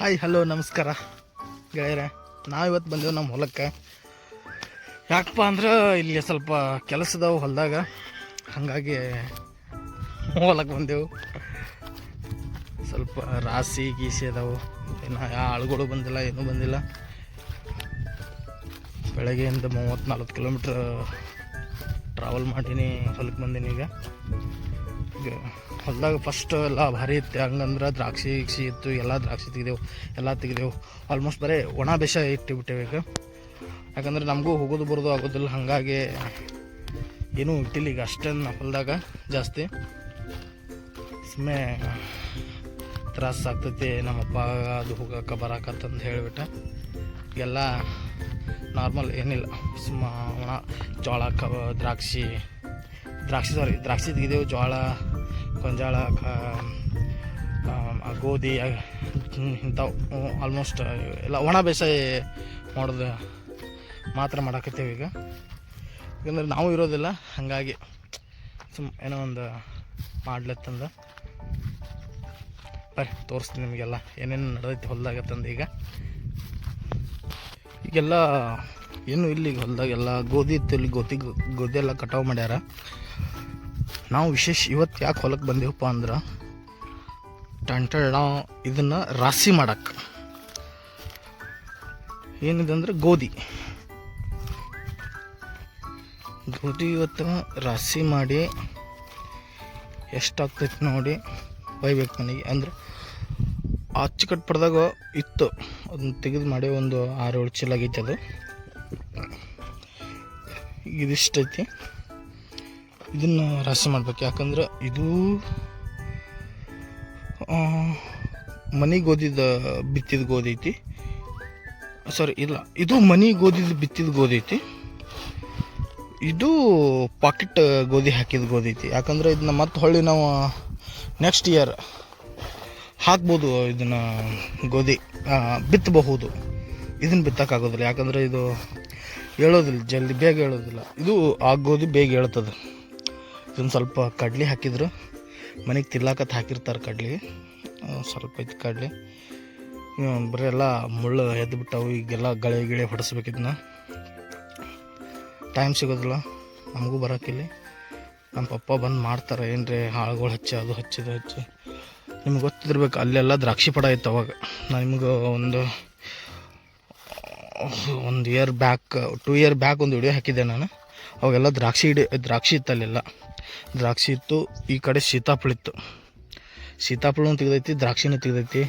Hi, hello, ನಮಸ್ಕಾರ. ಗೆಳೆಯರೆ ನಾವು ಇವತ್ತು ಬಂದೆವು ನಮ್ಮ ಹೊಲಕ್ಕೆ. ಯಾಕಪ್ಪ ಅಂದ್ರೆ ಇಲ್ಲಿ ಸ್ವಲ್ಪ ಕೆಲಸದವು ಹೊಲದಾಗ. ಹಾಗಾಗಿ ಹೊಲಕ್ಕೆ ಬಂದೆವು. ಸ್ವಲ್ಪ ರಾಸಿ ಗೀಸಿ ಅದಾವು ಇನ್ನು ಯಾವ ಆಳುಗಳು ಬಂದಿಲ್ಲ, ಏನೂ ಬಂದಿಲ್ಲ. ಬೆಳಗ್ಗೆಯಿಂದ ಮೂವತ್ತು ಕಿಲೋಮೀಟ್ರ್ ಟ್ರಾವೆಲ್ ಮಾಡೀನಿ, ಹೊಲಕ್ಕೆ ಬಂದೀನಿ ಈಗ. ಹೊಲದಾಗ ಫಸ್ಟ್ ಎಲ್ಲ ಭಾರಿ ಇತ್ತು. ಹಂಗಂದ್ರೆ ದ್ರಾಕ್ಷಿ, ಗಿಕ್ಷಿ ಇತ್ತು. ಎಲ್ಲ ದ್ರಾಕ್ಷಿ ತೆಗೆದೆವು. ಎಲ್ಲ ತೆಗೆದೆವು. ಆಲ್ಮೋಸ್ಟ್ ಬರೀ ಒಣ ಬೇಷ ಇಟ್ಟಿಬಿಟ್ಟೆವು ಈಗ. ಯಾಕಂದ್ರೆ ನಮಗೂ ಹೋಗೋದು ಬರೋದು ಆಗೋದಿಲ್ಲ. ಹಾಗಾಗಿ ಏನೂ ಇಟ್ಟಿಲ್ಲ ಈಗ ಅಷ್ಟೇನು ಹೊಲದಾಗ ಜಾಸ್ತಿ. ಸುಮ್ಮನೆ ತ್ರಾಸ ಆಗ್ತೈತಿ. ನಮ್ಮಪ್ಪ ಅದು ಹೋಗಕ್ಕೆ ಬರಾಕತ್ತಂದು ಹೇಳಿಬಿಟ್ಟು. ಎಲ್ಲ ನಾರ್ಮಲ್ ಏನಿಲ್ಲ. ಸುಮ್ಮ ಒಣ ಜೋಳ, ಕಬ, ದ್ರಾಕ್ಷಿ. ದ್ರಾಕ್ಷಿ ಸಾರಿ ದ್ರಾಕ್ಷಿ ತೆಗೆದೆವು, ಜೋಳ. ಗೊಂಜಾಳ ಕಾ ಗೋಧಿ ಇಂಥವು ಆಲ್ಮೋಸ್ಟ್ ಎಲ್ಲ ಒಣ ಬೇಸಾಯ ಮಾಡೋದು ಮಾತ್ರ ಮಾಡಾಕತ್ತೇವೆ ಈಗ. ಯಾಕಂದ್ರೆ ನಾವು ಇರೋದಿಲ್ಲ, ಹಾಗಾಗಿ ಸುಮ್ ಏನೋ ಒಂದು ಮಾಡ್ಲತ್ತಂದ. ಬರ್ರಿ, ತೋರಿಸ್ತೀನಿ ನಿಮಗೆಲ್ಲ ಏನೇನು ನಡೆದೈತಿ ಹೊಲ್ದಾಗತ್ತಂದು ಈಗ. ಈಗೆಲ್ಲ ಏನು ಇಲ್ಲಿ ಹೊಲ್ದಾಗೆಲ್ಲ ಗೋಧಿ ಇತ್ತು ಇಲ್ಲಿ ಗೋಧಿ ಗೋಧಿ ಎಲ್ಲ ಕಟಾವು ಮಾಡ್ಯಾರ. ನಾವು ವಿಶೇಷ ಇವತ್ತು ಯಾಕೆ ಹೊಲಕ್ಕೆ ಬಂದೇವಪ್ಪ ಅಂದ್ರೆ ಟಂಟಳ ಇದನ್ನು ರಾಶಿ ಮಾಡಕ್ಕೆ ಏನಿದೆ ಅಂದರೆ ಗೋಧಿ. ಗೋಧಿ ಇವತ್ತು ರಾಶಿ ಮಾಡಿ ಎಷ್ಟಾಗ್ತೈತೆ ನೋಡಿ ಬೈಬೇಕು ನನಗೆ ಅಂದ್ರೆ ಅಚ್ಚುಕಟ್ಟು ಪಡೆದಾಗ ಇತ್ತು. ಅದನ್ನ ತೆಗೆದು ಮಾಡಿ ಒಂದು ಆರು ಏಳು ಚೀಲ ಆಗೈತೆ ಅದು. ಇದಿಷ್ಟೈತಿ. ಇದನ್ನು ರಾಶಿ ಮಾಡ್ಬೇಕು. ಯಾಕಂದ್ರೆ ಇದು ಮನೆ ಗೋಧಿದ ಬಿತ್ತಿದ ಗೋಧಿ ಐತಿ. ಸಾರಿ, ಇಲ್ಲ. ಇದು ಮನಿ ಗೋಧಿದ ಬಿತ್ತಿದ ಗೋಧಿ ಐತಿ. ಇದು ಪಾಕೆಟ್ ಗೋಧಿ ಹಾಕಿದ ಗೋಧಿ ಐತಿ. ಯಾಕಂದ್ರೆ ಇದನ್ನ ಮತ್ತೆ ಹೊಳ್ಳಿ ನಾವು ನೆಕ್ಸ್ಟ್ ಇಯರ್ ಹಾಕ್ಬೋದು ಇದನ್ನು ಗೋಧಿ ಬಿತ್ತಬಹುದು. ಇದನ್ನು ಬಿತ್ತಕ್ಕಾಗೋದಿಲ್ಲ ಯಾಕಂದ್ರೆ ಇದು ಹೇಳೋದಿಲ್ಲ, ಜಲ್ದಿ ಬೇಗ ಹೇಳೋದಿಲ್ಲ. ಇದು ಆ ಗೋಧಿ ಬೇಗ ಹೇಳ್ತದೆ ಇದನ್ನು ಸ್ವಲ್ಪ ಕಡ್ಲಿ ಹಾಕಿದ್ರು. ಮನೆಗೆ ತಿರ್ಲಾಕತ್ ಹಾಕಿರ್ತಾರೆ ಕಡ್ಲಿ. ಸ್ವಲ್ಪ ಇದು ಕಡ್ಲಿ. ಬರೀ ಎಲ್ಲ ಮುಳ್ಳು ಎದ್ದು ಬಿಟ್ಟವು ಈಗೆಲ್ಲ ಗಳೆ ಗಿಳೆ ಹೊಡೆಸ್ಬೇಕಿದ್ನ ಟೈಮ್ ಸಿಗೋದಿಲ್ಲ. ನಮಗೂ ಬರೋಕ್ಕಿಲ್ಲ ನಮ್ಮ ಪಪ್ಪ ಬಂದು ಮಾಡ್ತಾರೆ, ಏನ್ರಿ ಹಾಳುಗಳು ಹಚ್ಚಿ, ಅದು ಹಚ್ಚಿದು ಹಚ್ಚಿ. ನಿಮ್ಗೆ ಗೊತ್ತಿರ್ಬೇಕು, ಅಲ್ಲೆಲ್ಲ ದ್ರಾಕ್ಷಿ ಪಡ ಇತ್ತು ಅವಾಗ. ನಾನು ನಿಮ್ಗೆ ಒಂದು ಒಂದು year back two year back ಒಂದು ವಿಡಿಯೋ ಹಾಕಿದ್ದೆ ನಾನು. ಅವಾಗೆಲ್ಲ ದ್ರಾಕ್ಷಿ ಇಡಿ, ದ್ರಾಕ್ಷಿ ಇತ್ತು ಅಲ್ಲೆಲ್ಲ ದ್ರಾಕ್ಷಿ ಇತ್ತು, ಈ ಕಡೆ ಸೀತಾಫಳ ಇತ್ತು. ಸೀತಾಫಳನು ತೆಗ್ದೈತಿ, ದ್ರಾಕ್ಷಿನೂ ತೆಗ್ದೈತಿ.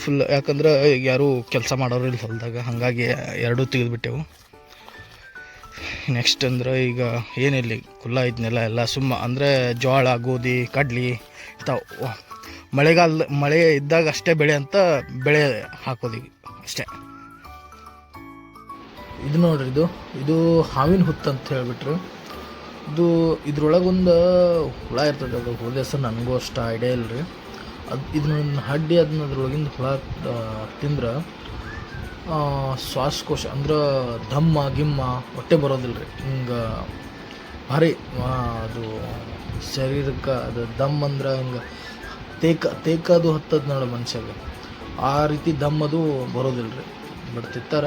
ಫುಲ್ ಯಾಕಂದ್ರೆ ಯಾರೂ ಕೆಲಸ ಮಾಡೋರು ಇಲ್ಲ ಹೊಲದಾಗ, ಹಾಗಾಗಿ ಎರಡೂ ತೆಗೆದುಬಿಟ್ಟೆವು. ನೆಕ್ಸ್ಟ್ ಅಂದ್ರೆ ಈಗ ಏನಿಲ್ಲ ಕುಲ್ಲ ಐತ್ನೆಲ್ಲ ಎಲ್ಲ ಸುಮ್ಮ, ಅಂದರೆ ಜೋಳ ಗೋಧಿ, ಕಡ್ಲಿ ಇಂಥವು. ಮಳೆಗಾಲ ಮಳೆ ಇದ್ದಾಗ ಅಷ್ಟೇ ಬೆಳೆ ಅಂತ ಬೆಳೆ ಹಾಕೋದು ಅಷ್ಟೇ. ಇದು ನೋಡ್ರಿ ಇದು ಇದು ಹಾವಿನ ಹುತ್ತು ಅಂತ ಹೇಳ್ಬಿಟ್ರು. ಇದು ಇದ್ರೊಳಗೊಂದು ಹುಳ ಇರ್ತದೆ, ಅದು ಹುಳದ ಹೆಸರು ನನಗೂ ಅಷ್ಟು ಐಡಿಯಾ ಇಲ್ಲ ರೀ ಅದು ಇದನ್ನ ಹಡ್ಡಿ ಅದನ್ನ ಅದ್ರೊಳಗಿಂದ ಹುಳ ತಿಂದ್ರೆ ಶ್ವಾಸಕೋಶ ಅಂದ್ರೆ ಧಮ್ಮ ಗಿಮ್ಮ ಹೊಟ್ಟೆ ಬರೋದಿಲ್ಲ ರೀ ಹಿಂಗೆ ಭಾರಿ ಅದು ಶರೀರಕ್ಕೆ ಅದು ದಮ್ ಅಂದ್ರೆ ಹಿಂಗೆ ತೇಕ, ತೇಕದು ಹತ್ತದ ನೋಡಿ ಮನುಷ್ಯಗೆ. ಆ ರೀತಿ ದಮ್ ಅದು ಬರೋದಿಲ್ಲ ರೀ ಬಟ್ ತಿತ್ತಾರ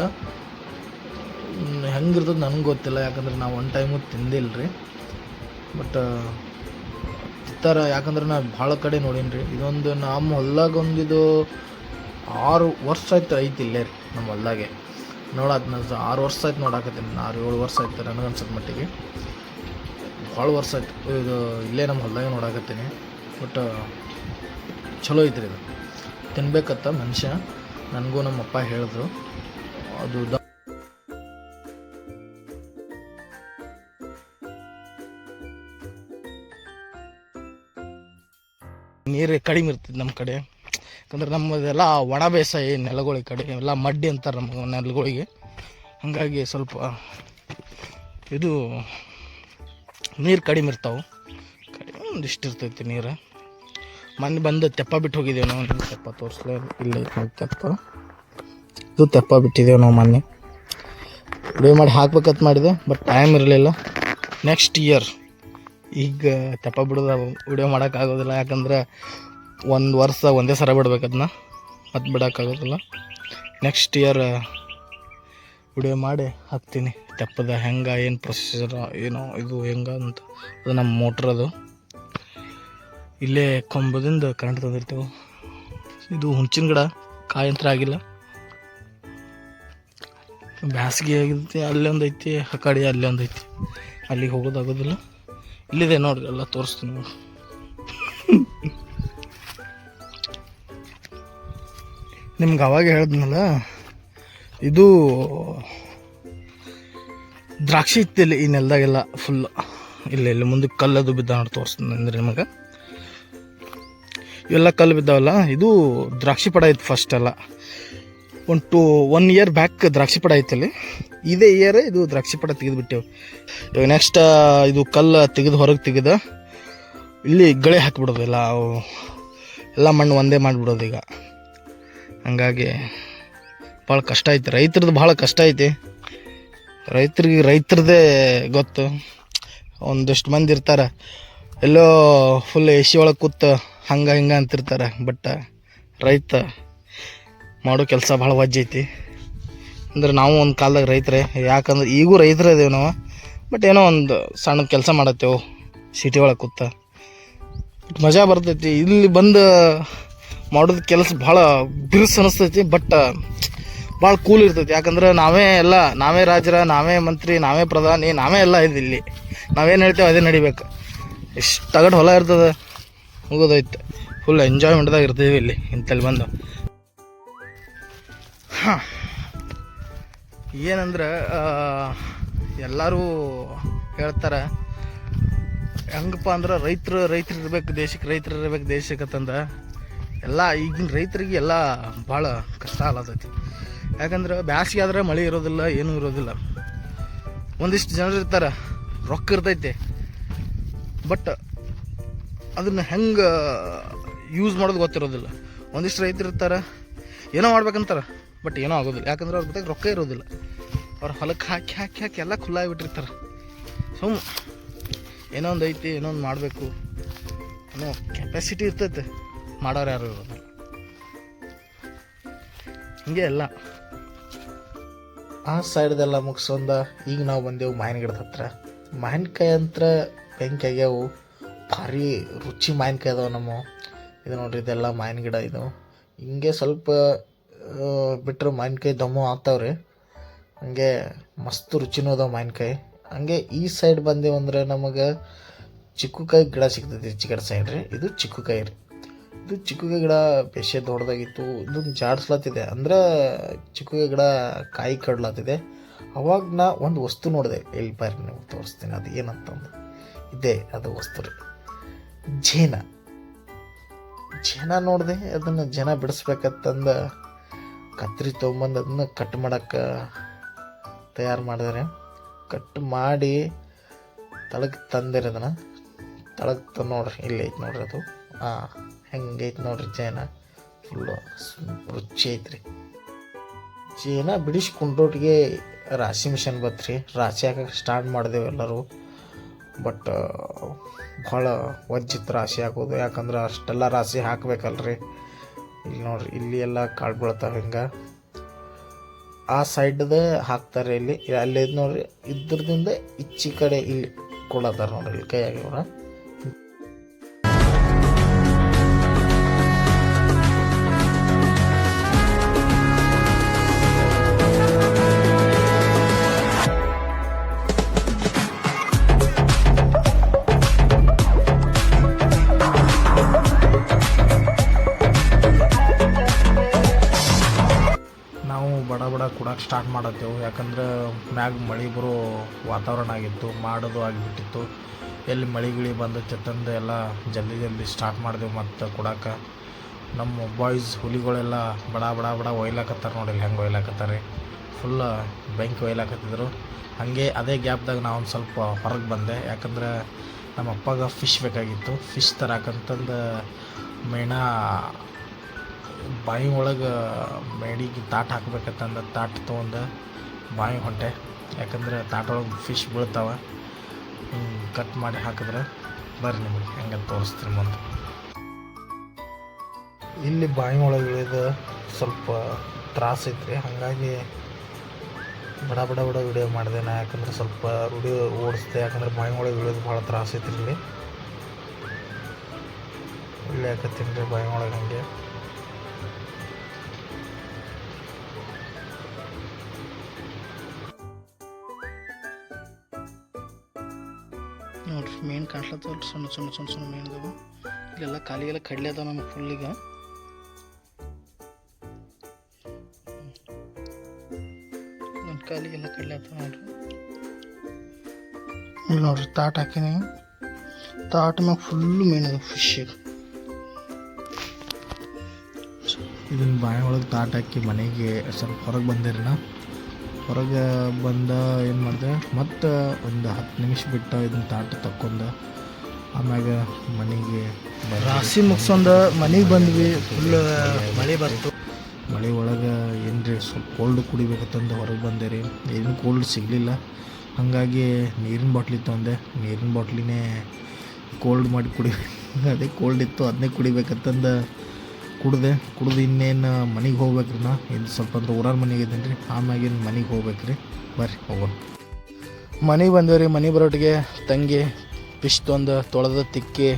ಹೆಂಗಿರ್ತದೆ ನನಗೆ ಗೊತ್ತಿಲ್ಲ, ಯಾಕಂದ್ರೆ ನಾವು ಒನ್ ಟೈಮು ತಿಂದಿಲ್ಲ ರೀ ಬಟ್ ತಿಂತಾರೆ, ಯಾಕಂದ್ರೆ ನಾ ಭಾಳ ಕಡೆ ನೋಡೀನಿ ರೀ ಇದೊಂದು ನಮ್ಮ ಹೊಲ್ದಾಗ ಒಂದಿದು ಆರು ವರ್ಷ ಆಯ್ತು ಐತಿ ಇಲ್ಲೇ ರೀ ನಮ್ಮ ಹೊಲ್ದಾಗೆ. ನೋಡಾತ್ ನಾನು ಆರು ವರ್ಷ ಆಯ್ತು ನೋಡಾಕತ್ತೀನಿ, ಆರು ಏಳು ವರ್ಷ ಆಯ್ತು ಅನ್ಸದ ಮಟ್ಟಿಗೆ. ಭಾಳ ವರ್ಷ ಆಯ್ತು, ಇದು ಇಲ್ಲೇ ನಮ್ಮ ಹೊಲ್ದಾಗೆ ನೋಡಾಕತ್ತೀನಿ. ಬಟ್ ಚಲೋ ಐತ್ರಿ ಇದು. ತಿನ್ಬೇಕತ್ತ ಮನುಷ್ಯ, ನನಗೂ ನಮ್ಮ ಅಪ್ಪ ಹೇಳಿದ್ರು. ಅದು ನೀರು ಕಡಿಮೆ ಇರ್ತದೆ ನಮ್ಮ ಕಡೆ. ಯಾಕಂದ್ರೆ ನಮ್ಮದೆಲ್ಲ ಒಣ ಬೇಸಾಯ ನೆಲಗಳಿಗೆ ಕಡೆ, ಎಲ್ಲ ಮಡ್ಡಿ ಅಂತಾರೆ ನಮ್ಮ ನೆಲಗಳಿಗೆ. ಹಾಗಾಗಿ ಸ್ವಲ್ಪ ಇದು ನೀರು ಕಡಿಮೆ ಇರ್ತಾವೆ. ಕಡಿಮೆ ಒಂದಿಷ್ಟು ಇರ್ತೈತಿ ನೀರು. ಮೊನ್ನೆ ಬಂದು ತೆಪ್ಪ ಬಿಟ್ಟು ಹೋಗಿದ್ದೇವೆ ನಾವು ನಿಮ್ಗೆ ತೆಪ್ಪ ತೋರಿಸ್ಲೇ ಇಲ್ಲ ತೆಪ್ಪ. ಇದು ತೆಪ್ಪ ಬಿಟ್ಟಿದ್ದೇವೆ ನಾವು ಮೊನ್ನೆ. ವಿಡಿಯೋ ಮಾಡಿ ಹಾಕ್ಬೇಕಂತ ಮಾಡಿದೆ ಬಟ್ ಟೈಮ್ ಇರಲಿಲ್ಲ. ನೆಕ್ಸ್ಟ್ ಇಯರ್ ಈಗ ತೆಪ್ಪ ಬಿಡೋದು ವಿಡಿಯೋ ಮಾಡೋಕ್ಕಾಗೋದಿಲ್ಲ. ಯಾಕಂದ್ರೆ ಒಂದು ವರ್ಷ ಒಂದೇ ಸರ ಬಿಡ್ಬೇಕು ಅದನ್ನ ಮತ್ತು ಬಿಡೋಕ್ಕಾಗೋದಿಲ್ಲ. ನೆಕ್ಸ್ಟ್ ಇಯರ್ ವಿಡಿಯೋ ಮಾಡಿ ಹಾಕ್ತೀನಿ. ತೆಪ್ಪದ ಹೆಂಗೆ, ಏನು ಪ್ರೊಸೀಜರ್ ಏನೋ ಇದು ಹೆಂಗೆ ಅಂತ. ಅದು ನಮ್ಮ ಮೋಟ್ರ್ ಅದು. ಇಲ್ಲೇ ಕೊಂಬದಿಂದ ಕರೆಂಟ್ ತಂದಿರ್ತೇವೆ. ಇದು ಹುಂಚಿನ ಗಿಡ ಕಾಯಂತ್ರ ಆಗಿಲ್ಲ. ಬ್ಯಾಸಿಗೆ ಆಗಿರುತ್ತೆ ಅಲ್ಲೇ ಒಂದೈತಿ ಐತಿ ಆ ಕಡೆ ಅಲ್ಲೇ ಒಂದು ಐತಿ ಅಲ್ಲಿಗೆ ಹೋಗೋದಾಗೋದಿಲ್ಲ. ಇಲ್ಲಿದೆ ನೋಡ್ರಿ, ಎಲ್ಲ ತೋರಿಸ್ತೀನಿ ನಿಮ್ಗೆ ಅವಾಗ ಹೇಳಿದ್ನಲ್ಲ, ಇದು ದ್ರಾಕ್ಷಿ ಇತ್ತಿಲ್ಲ ಈ ನೆಲದಾಗೆಲ್ಲ ಫುಲ್ ಇಲ್ಲ, ಇಲ್ಲಿ ಮುಂದೆ ಕಲ್ಲದು ಬಿದ್ದ ನೋಡಿ ತೋರಿಸ್ತೀನಿ ಅಂದ್ರೆ ನಿಮಗೆ. ಇವೆಲ್ಲ ಕಲ್ಲು ಬಿದ್ದಾವಲ್ಲ, ಇದು ದ್ರಾಕ್ಷಿ ಪಡ ಇತ್ತು ಫಸ್ಟ್ ಎಲ್ಲ. ಒಂದು ಟೂ ಒನ್ ಇಯರ್ ಬ್ಯಾಕ್ ದ್ರಾಕ್ಷಿ ಪಡ ಐತಲ್ಲಿ. ಇದೇ ಇಯರ್ ಇದು ದ್ರಾಕ್ಷಿ ಪಡ ತೆಗೆದುಬಿಟ್ಟೆವು. ಇವಾಗ ನೆಕ್ಸ್ಟ್ ಇದು ಕಲ್ಲು ತೆಗೆದು ಹೊರಗೆ ತೆಗೆದು, ಇಲ್ಲಿ ಗಳೆ ಹಾಕಿಬಿಡೋದು ಎಲ್ಲ ಎಲ್ಲ ಮಣ್ಣು ಒಂದೇ ಮಾಡಿಬಿಡೋದು ಈಗ. ಹಂಗಾಗಿ ಭಾಳ ಕಷ್ಟ ಐತಿ. ರೈತರದ್ದು ಭಾಳ ಕಷ್ಟ ಐತಿ. ರೈತರಿಗೆ ರೈತರದೇ ಗೊತ್ತು. ಒಂದಿಷ್ಟು ಮಂದಿ ಇರ್ತಾರೆ. ಎಲ್ಲೋ ಫುಲ್ ಎ ಸಿ ಒಳಗೆ ಕೂತು ಹಂಗೆ ಹಿಂಗೆ ಅಂತಿರ್ತಾರೆ. ಬಟ್ ರೈತ ಮಾಡೋ ಕೆಲಸ ಭಾಳ ವಜ್ಜೈತಿ ಐತಿ. ಅಂದ್ರೆ ನಾವು ಒಂದು ಕಾಲದಾಗ ರೈತರೇ, ಯಾಕಂದ್ರೆ ಈಗೂ ರೈತರೇ ಇದೇವೆ ನಾವು ಬಟ್ ಏನೋ ಒಂದು ಸಣ್ಣ ಕೆಲಸ ಮಾಡತ್ತೇವು ಸಿಟಿ ಒಳಗೆ ಕೂತ. ಮಜಾ ಬರ್ತೈತಿ. ಇಲ್ಲಿ ಬಂದು ಮಾಡೋದು ಕೆಲಸ ಭಾಳ ಬಿರುಸು ಅನಿಸ್ತೈತಿ ಬಟ್ ಭಾಳ ಕೂಲ್ ಇರ್ತೈತಿ. ಯಾಕಂದ್ರೆ ನಾವೇ ಎಲ್ಲ, ನಾವೇ ರಾಜರ, ನಾವೇ ಮಂತ್ರಿ, ನಾವೇ ಪ್ರಧಾನಿ, ನಾವೇ ಎಲ್ಲ ಇದು ಇಲ್ಲಿ. ನಾವೇನು ಹೇಳ್ತೇವೆ ಅದೇ ನಡಿಬೇಕು. ಎಷ್ಟು ತಗಡು ಹೊಲ ಇರ್ತದೆ ಮುಗೋದೈತೆ ಫುಲ್ ಎಂಜಾಯ್ಮೆಂಟ್ದಾಗ ಇರ್ತೀವಿ ಇಲ್ಲಿ ಇಂಥಲ್ಲಿ ಬಂದು. ಹಾಂ. ಏನಂದ್ರೆ ಎಲ್ಲರೂ ಹೇಳ್ತಾರೆ, ಹೆಂಗಪ್ಪ ಅಂದ್ರೆ ರೈತರು ರೈತರು ಇರ್ಬೇಕು ದೇಶಕ್ಕೆ ರೈತರು ಇರ್ಬೇಕು ದೇಶಕ್ಕೆ ತಂದ ಎಲ್ಲ ಈಗಿನ ರೈತರಿಗೆ ಎಲ್ಲ ಭಾಳ ಕಷ್ಟ ಆಲತೈತಿ ಯಾಕಂದ್ರೆ ಬ್ಯಾಸಿಗೆ ಆದ್ರೆ ಮಳೆ ಇರೋದಿಲ್ಲ, ಏನೂ ಇರೋದಿಲ್ಲ. ಒಂದಿಷ್ಟು ಜನರು ಇರ್ತಾರೆ, ರೊಕ್ಕ ಇರ್ತೈತೆ. ಬಟ್ ಅದನ್ನು ಹೆಂಗೆ ಯೂಸ್ ಮಾಡೋದು ಗೊತ್ತಿರೋದಿಲ್ಲ. ಒಂದಿಷ್ಟು ರೈತರು ಇರ್ತಾರೆ, ಏನೋ ಮಾಡ್ಬೇಕಂತಾರೆ. ಬಟ್ ಏನೋ ಆಗೋದಿಲ್ಲ. ಯಾಕಂದ್ರೆ ಅವ್ರ ಜೊತೆಗೆ ರೊಕ್ಕ ಇರೋದಿಲ್ಲ. ಅವ್ರ ಹೊಲಕ್ಕೆ ಹಾಕಿ ಹಾಕಿ ಹಾಕಿ ಎಲ್ಲ ಖುಲ್ಲ ಸುಮ್ಮ ಸುಮ್ ಏನೋ ಒಂದು ಐತಿ, ಏನೋ ಒಂದು ಮಾಡಬೇಕು. ಅನ್ನೋ ಕೆಪಾಸಿಟಿ ಇರ್ತೈತೆ. ಮಾಡೋರು ಯಾರು ಇರೋದಿಲ್ಲ. ಹಿಂಗೆ ಎಲ್ಲ. ಆ ಸೈಡ್ದೆಲ್ಲ ಮುಗಿಸೋಂದ ಈಗ ನಾವು ಬಂದೆವು ಮಾವಿನ ಗಿಡದ ಹತ್ರ. ಮಾವಿನಕಾಯಿ ಅಂತ ಬೆಂಕಿ ಆಗ್ಯಾವು. ಭಾರಿ ರುಚಿ ಮಾವಿನಕಾಯಿ ಅದಾವೆ ನಮ್ಮ. ಇದು ನೋಡ್ರಿ ಇದೆಲ್ಲ ಮಾವಿನ ಗಿಡ ಇದು. ಹಿಂಗೆ ಸ್ವಲ್ಪ ಬಿಟ್ಟರೆ ಮಾವಿನಕಾಯಿ ದಮ್ಮು ಆಗ್ತಾವ್ರಿ. ಹಂಗೆ ಮಸ್ತ್ ರುಚಿನೂ ಅದಾವೆ ಮಾವಿನಕಾಯಿ. ಹಂಗೆ ಈ ಸೈಡ್ ಬಂದೇವು ಅಂದ್ರೆ ನಮಗೆ ಚಿಕ್ಕುಕಾಯಿ ಗಿಡ ಸಿಗ್ತೈತಿ ಈಚೆ ಕಡೆ ಸೈಡ್ ರೀ. ಇದು ಚಿಕ್ಕುಕಾಯಿ ರೀ. ಇದು ಚಿಕ್ಕುಕಾಯಿ ಗಿಡ ಬೇಷೆ ದೊಡ್ಡದಾಗಿತ್ತು. ಇದೊಂದು ಜಾಡ್ಸ್ಲತ್ತಿದೆ. ಅಂದ್ರೆ ಚಿಕ್ಕುಕಾಯಿ ಗಿಡ ಕಾಯಿ ಕಡ್ಲತ್ತಿದೆ. ಅವಾಗ ನಾ ಒಂದು ವಸ್ತು ನೋಡಿದೆ. ಎಲ್ಲಿ ಬಾರಿ ನೀವು ತೋರಿಸ್ತೀನಿ. ಅದು ಏನಂತಂದು. ಇದೇ ಅದು ವಸ್ತು ರೀ. ಜೇನ. ಜೇನ ನೋಡಿದೆ. ಅದನ್ನು ಜನ ಬಿಡಿಸ್ಬೇಕಂತಂದು ಕತ್ರಿ ತೊಗೊಂಬಂದು ಅದನ್ನ ಕಟ್ ಮಾಡೋಕ್ಕೆ ತಯಾರು ಮಾಡಿದ್ರೆ. ಕಟ್ ಮಾಡಿ ತಳಗೆ ತಂದಿರಿ ಅದನ್ನು. ತಳಗೆ ತಂದು ನೋಡ್ರಿ, ಇಲ್ಲಿ ಐತೆ ನೋಡ್ರಿ ಅದು. ಹಾಂ ಹೆಂಗೈತೆ ನೋಡ್ರಿ ಜೇನ. ಫುಲ್ಲು ರುಚಿ ಐತ್ರಿ. ಜೇನ ಬಿಡಿಸ್ಕೊಂಡೋಟಿಗೆ ರಾಶಿ ಮಿಷನ್ ಬತ್ರಿ ರಾಶಿ ಹಾಕಕ್ಕೆ ಸ್ಟಾರ್ಟ್ ಮಾಡಿದೆವು ಎಲ್ಲರೂ. ಬಟ್ ಭಾಳ ವಜ್ಜಿತ್ತು ರಾಶಿ ಹಾಕೋದು ಯಾಕಂದ್ರೆ ಅಷ್ಟೆಲ್ಲ ರಾಶಿ ಹಾಕ್ಬೇಕಲ್ರಿ. ಇಲ್ಲಿ ನೋಡ್ರಿ ಇಲ್ಲಿ ಎಲ್ಲ ಕಾಳು ಬೀಳ್ತಾವೆ ಹಿಂಗೆ. ಆ ಸೈಡ್ದ ಹಾಕ್ತಾರೆ ಇಲ್ಲಿ. ಅಲ್ಲಿ ನೋಡ್ರಿ, ಇದ್ರದಿಂದ ಇಚ್ಚಿ ಕಡೆ ಇಲ್ಲಿ ಕೊಡತ್ತಾರ ನೋಡ್ರಿ, ಇಲ್ಲಿ ಕೈಯಾಗಿ ಇವ್ರ. ಸ್ಟಾರ್ಟ್ ಮಾಡತ್ತೇವು ಯಾಕಂದ್ರೆ ಮ್ಯಾಗ ಮಳೆ ಬರೋ ವಾತಾವರಣ ಆಗಿತ್ತು, ಮಾಡೋದು ಆಗಿಬಿಟ್ಟಿತ್ತು. ಎಲ್ಲಿ ಮಳೆ ಗಿಳಿ ಬಂದೈತೆ ಎಲ್ಲ ಜಲ್ದಿ ಜಲ್ದಿ ಸ್ಟಾರ್ಟ್ ಮಾಡಿದೆವು ಮತ್ತು ಕೊಡಕ್ಕೆ ನಮ್ಮ ಬಾಯ್ಸ್ ಹುಲಿಗಳೆಲ್ಲ ಬಡ ಬಡ ಬಡ ಒಯ್ಲಾಕತ್ತಾರ ನೋಡಿ ಇಲ್ಲಿ ಹೆಂಗೆ ಒಯ್ಲಾಕತ್ತಾರೆ. ಫುಲ್ ಬೆಂಕಿ ಒಯ್ಲಾಕತ್ತಿದ್ರು. ಹಾಗೆ ಅದೇ ಗ್ಯಾಪ್ದಾಗ ನಾವು ಒಂದು ಸ್ವಲ್ಪ ಹೊರಗೆ ಬಂದೆ. ಯಾಕಂದ್ರೆ ನಮ್ಮ ಅಪ್ಪಗೆ ಫಿಶ್ ಬೇಕಾಗಿತ್ತು. ಫಿಶ್ ತರಾಕಂತಂದು ಮೇಣ ಬಾಯಿ ಒಳಗೆ ಮೇಡಿಗೆ ತಾಟ್ ಹಾಕ್ಬೇಕಂತಂದು ತಾಟ್ ತೊಗೊಂಡು ಬಾಯಿ ಹೊಂಟೆ. ಯಾಕಂದ್ರೆ ತಾಟೊಳಗೆ ಫಿಶ್ ಬೀಳ್ತಾವೆ. ಕಟ್ ಮಾಡಿ ಹಾಕಿದ್ರೆ ಬರ್ರಿ ನಿಮಗೆ. ಹೆಂಗೆ ತೋರಿಸ್ತೀನಿ ಮುಂದೆ. ಇಲ್ಲಿ ಬಾಯಿ ಒಳಗೆ ಇಳಿದು ಸ್ವಲ್ಪ ತ್ರಾಸ ಐತ್ರಿ. ಹಾಗಾಗಿ ಬಡ ಬಡ ಬಡ ವಿಡಿಯೋ ಮಾಡಿದೆ ನಾ. ಯಾಕಂದ್ರೆ ಸ್ವಲ್ಪ ವಿಡಿಯೋ ಓಡಿಸ್ದೆ. ಯಾಕಂದ್ರೆ ಬಾಯಿ ಒಳಗೆ ಇಳಿದು ಭಾಳ ತ್ರಾಸ ಐತ್ರಿ ಇಲ್ಲಿ. ಇಲ್ಲಿ ಯಾಕತ್ತೀನಿ ರೀ ಬಾಯಿ ಒಳಗೆ ಹಂಗೆ. ಕಾಣ್ಲತ್ತವಲ್ರಿ ಸಣ್ಣ ಸಣ್ಣ ಸಣ್ಣ ಸಣ್ಣ ಮೇನ್ ಅದಾವ ಇಲ್ಲೆಲ್ಲ ಖಾಲಿಗೆಲ್ಲ ಕಡಲೆ ಅದಾವ ನಮಗೆ ಫುಲ್ ಈಗ. ನನ್ನ ಕಾಲಿಗೆಲ್ಲ ಕಡಲೆ ಅದಾವ ನೋಡ್ರಿ. ಇಲ್ಲಿ ನೋಡ್ರಿ ತಾಟ್ ಹಾಕಿನಿ. ತಾಟ್ ಮ್ಯಾಗ ಫುಲ್ಲು ಮೇನ್ ಅದಾವ ಫಿಶ್ ಇದನ್ನ ಬಾಯಿ ಒಳಗೆ ತಾಟ್ ಹಾಕಿ ಮನೆಗೆ ಸ್ವಲ್ಪ ಹೊರಗೆ ಬಂದಿರಲ್ಲ ಹೊರಗೆ ಬಂದ ಏನು ಮಾಡಿದೆ, ಮತ್ತು ಒಂದು ಹತ್ತು ನಿಮಿಷ ಬಿಟ್ಟು ಇದನ್ನ ತಾಟ ತಕ್ಕೊಂಡ ಆಮ್ಯಾಗ ಮನೆಗೆ ರಾಶಿ ಮುಗಿಸ್ಕೊಂಡು ಮನೆಗೆ ಬಂದ್ವಿ. ಫುಲ್ ಮಳೆ ಬಂತು. ಮಳೆ ಒಳಗೆ ಏನು ರೀ ಸ್ವಲ್ಪ ಕೋಲ್ಡ್ ಕುಡಿಬೇಕಂತಂದು ಹೊರಗೆ ಬಂದೆ ರೀ. ಏನು ಕೋಲ್ಡ್ ಸಿಗಲಿಲ್ಲ. ಹಾಗಾಗಿ ನೀರಿನ ಬಾಟ್ಲಿ ತಂದೆ ನೀರಿನ ಬಾಟ್ಲಿನೇ ಕೋಲ್ಡ್ ಮಾಡಿ ಕುಡಿ ಅದೇ ಕೋಲ್ಡ್ ಇತ್ತು ಅದನ್ನೇ ಕುಡಿಬೇಕಂತಂದು ಕುಡ್ದೆ. ಕುಡ್ದು ಇನ್ನೇನು ಮನೆಗೆ ಹೋಗ್ಬೇಕ್ರಿ ನಾ. ಇನ್ನು ಸ್ವಲ್ಪ ಅಂದ್ರೆ ಊರಾರ ಮನೆಗೆ ಇದ್ದೀನಿ ರೀ. ಆಮ್ಯಾಗಿನ ಮನೆಗೆ ಹೋಗ್ಬೇಕ್ರಿ. ಬರ್ರಿ ಹೋಗೋಣ. ಮನೆಗೆ ಬಂದೇವ್ರಿ ಮನೆ ಬರೋಟಿಗೆ ತಂಗಿ ತೊಂದು ತೊಳೆದ ತಿಕ್ಕಿ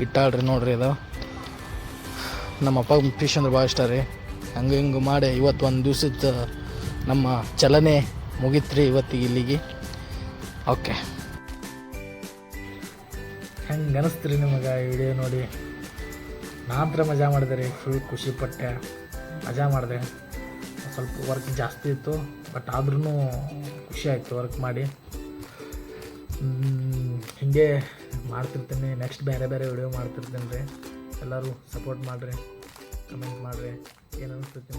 ಇಟ್ಟಾಳ್ರಿ ನೋಡ್ರಿ ಅದು ನಮ್ಮ ಅಪ್ಪ ಫಿಶ್ ಅಂದ್ರೆ ಭಾಳ ಇಷ್ಟ ರೀ. ಹಂಗೆ ಹಿಂಗೆ ಮಾಡಿ ಇವತ್ತು ಒಂದು ದಿವ್ಸದ ನಮ್ಮ ಚಲನೆ ಮುಗಿತ್ರಿ ಇವತ್ತಿಗೆ ಇಲ್ಲಿಗೆ. ಓಕೆ ಹೆಂಗೆ ಅನಿಸ್ತ್ರಿ ನಿಮಗೆ ಈ ವಿಡಿಯೋ ನೋಡಿ? ನಾತ್ರ ಮಜಾ ಮಾಡಿದೆ ರೀ ಫುಲ್ ಖುಷಿ ಪಟ್ಟೆ, ಮಜಾ ಮಾಡಿದೆ. ಸ್ವಲ್ಪ ವರ್ಕ್ ಜಾಸ್ತಿ ಇತ್ತು ಬಟ್ ಆದ್ರೂ ಖುಷಿ ಆಯಿತು ವರ್ಕ್ ಮಾಡಿ. ಹಿಂಗೆ ಮಾಡ್ತಿರ್ತೀನಿ ನೆಕ್ಸ್ಟ್ ಬೇರೆ ಬೇರೆ ವಿಡಿಯೋ ಮಾಡ್ತಿರ್ತೀನಿ ರೀ. ಎಲ್ಲರೂ ಸಪೋರ್ಟ್ ಮಾಡಿರಿ ಕಮೆಂಟ್ ಮಾಡಿರಿ. ಏನು ಅನಿಸ್ತೈತಿ